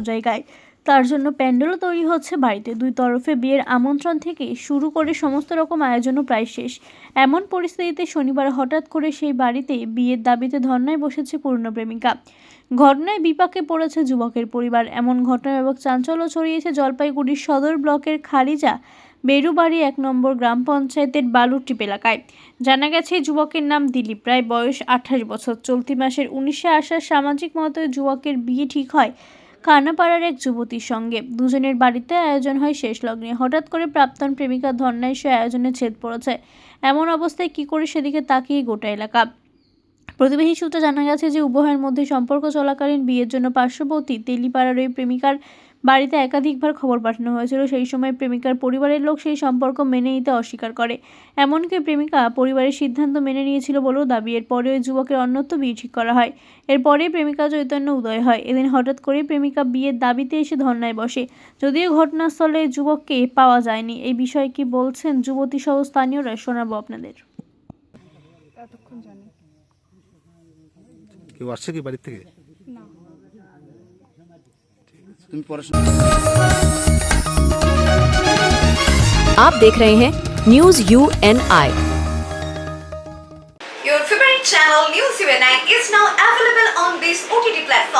জায়গায়। তার জন্য প্যান্ডেলও তৈরি হচ্ছে বাড়িতে। দুই তরফে বিয়ের আমন্ত্রণ থেকে শুরু করে সমস্ত রকম আয়োজনও প্রায় শেষ। এমন পরিস্থিতিতে শনিবার হঠাৎ করে সেই বাড়িতে বিয়ের দাবিতে ধর্নায় বসেছে পূর্ণ প্রেমিকা ঘটনায় বিপাকে পড়েছে যুবকের পরিবার। এমন ঘটনা এবং চাঞ্চল্য ছড়িয়েছে জলপাইগুড়ির সদর ব্লকের খারিজা বেরুবাড়ি এক নম্বর গ্রাম পঞ্চায়েতের বালুরটিপ এলাকায়। জানা গেছে, যুবকের নাম দিলীপ রায়, বয়স আঠাশ বছর। চলতি মাসের উনিশে আসার সামাজিক মতো যুবকের বিয়ে ঠিক হয় কানাপাড়ার এক যুবতীর সঙ্গে। দুজনের বাড়িতে আয়োজন হয় শেষ লগ্নে। হঠাৎ করে প্রাপ্তন প্রেমিকা ধন্যায় সে আয়োজনে ছেদ পড়েছে। এমন অবস্থায় কি করে সেদিকে তাকিয়ে গোটা এলাকা? প্রতিবেশী সূত্রে জানা গেছে যে, উভয়ের মধ্যে সম্পর্ক চলাকালীন বিয়ের জন্য পার্শ্ববর্তী তেলিপাড়ার ওই প্রেমিকার বাড়িতে একাধিকবার খবর পাঠানো হয়েছিল। সেই সময় প্রেমিকার পরিবারের লোক সেই সম্পর্ক মেনে নিতে অস্বীকার করে। এমনকি প্রেমিকা পরিবারের সিদ্ধান্ত মেনে নিয়েছিল বলেও দাবি। এরপরে ওই যুবকের অন্যত্র বিয়ে ঠিক করা হয়। এরপরে প্রেমিকা চৈতন্য উদয় হয়। এদিন হঠাৎ করে প্রেমিকা বিয়ের দাবিতে এসে ধর্নায় বসে। যদিও ঘটনাস্থলে যুবককে পাওয়া যায়নি। এই বিষয়ে কি বলছেন যুবতী সহ স্থানীয়রা শোনাবো আপনাদের। কেউ আসছে কি বাড়ির থেকে? তুমি পড়াশোনা आप देख रहे हैं news U N I Your favorite channel News UNI is now available on these OTT platforms.